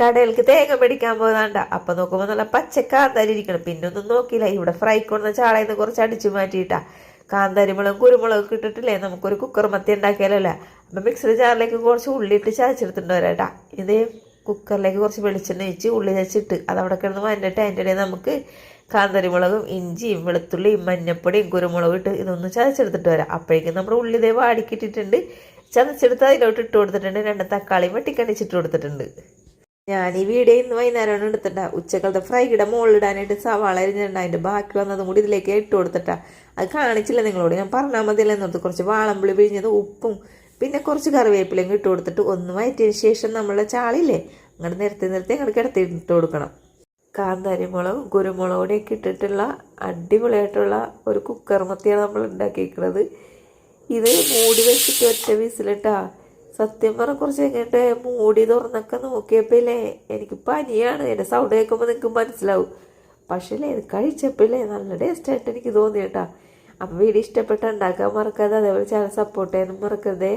കടയിലേക്ക് തേങ്ങ പിടിക്കാൻ പോയതാണ്ട. അപ്പൊ നോക്കുമ്പോൾ നല്ല പച്ച കാന്താരി ഇരിക്കണം പിന്നെ ഒന്നും നോക്കിയില്ല. ഇവിടെ ഫ്രൈ കൊണ്ടുവന്ന ചാളയിൽ നിന്ന് കുറച്ച് അടിച്ചു മാറ്റിയിട്ടാ. കുരുമുളകും ഇട്ടിട്ടില്ലേ? നമുക്കൊരു കുക്കർ മത്തി ഉണ്ടാക്കിയാലല്ലേ അപ്പൊ മിക്സഡ് ജാറിലേക്ക് കുറച്ച് ഉള്ളി ഇട്ട് ചതച്ചെടുത്തിട്ട് വരാട്ടാ ഇത് കുക്കറിലേക്ക് കുറച്ച് വെളിച്ചെണ്ണ ഒഴിച്ച് ഉള്ളി ചതച്ചിട്ട് അതവിടെ കിടന്ന് വന്നിട്ട് അതിന്റെ ഇടയിൽ നമുക്ക് കാന്താരി മുളകും ഇഞ്ചിയും വെളുത്തുള്ളിയും മഞ്ഞപ്പൊടിയും കുരുമുളകും ഇട്ട് ഇതൊന്ന് ചതച്ചെടുത്തിട്ട് വരാം. അപ്പോഴേക്കും നമ്മുടെ ഉള്ളി ഇതേ വാടിക്കിട്ടിട്ടുണ്ട്. ചതച്ചെടുത്ത് അതിലോട്ട് ഇട്ട് കൊടുത്തിട്ടുണ്ട്. രണ്ട് തക്കാളിയും വെട്ടിക്കണിച്ചിട്ട് കൊടുത്തിട്ടുണ്ട്. ഞാൻ ഈ വീഡിയോ ഇന്ന് വൈകുന്നേരമാണ് എടുത്തിട്ടാ. ഉച്ചക്കാലത്തെ ഫ്രൈയുടെ മുകളിലിടാനായിട്ട് സവാള അരിഞ്ഞിട്ടുണ്ട് അതിന്റെ ബാക്കി വന്നതും കൂടി ഇതിലേക്ക് ഇട്ട് കൊടുത്തിട്ടാ. അത് കാണിച്ചില്ല നിങ്ങളോട്. ഞാൻ പറഞ്ഞാൽ മതിയല്ലോ എന്നോർത്ത് കുറച്ച് വാളമ്പുളി പിഴിഞ്ഞത് ഉപ്പും പിന്നെ കുറച്ച് കറിവേപ്പിലയും ഇട്ട് കൊടുത്തിട്ട് ഒന്ന് വയറ്റിയതിന് ശേഷം നമ്മളെ ചാളില്ലേ അങ്ങോട്ട് നിരത്തി നിരത്തി അങ്ങോട്ട് കിടത്തി ഇട്ട് കൊടുക്കണം. കാന്താരി മുളകും കുരുമുളകും ഒക്കെ ഇട്ടിട്ടുള്ള അടിപൊളിയായിട്ടുള്ള ഒരു കുക്കർ മത്തിയാണ് നമ്മൾ ഉണ്ടാക്കിയിരിക്കുന്നത്. ഇത് മൂടി വെച്ചിട്ട് ഒറ്റ വിസിലിട്ടാ സത്യം പറഞ്ഞ കുറച്ച് കഴിഞ്ഞിട്ട് മൂടി തുറന്നൊക്കെ നോക്കിയപ്പോഴേ എനിക്ക് പനിയാണ്. എന്റെ സൗണ്ട് കേൾക്കുമ്പോൾ നിങ്ങൾക്ക് മനസ്സിലാവും. പക്ഷേ ഇത് കഴിച്ചപ്പോഴേ നല്ല ടേസ്റ്റായിട്ട് എനിക്ക് തോന്നി കേട്ടോ അപ്പം വീഡിയോ ഇഷ്ടപ്പെട്ട ഉണ്ടാക്കാൻ മറക്കാതെ അതേപോലെ ചാനൽ സപ്പോർട്ട് ചെയ്യാനും മറക്കരുതേ.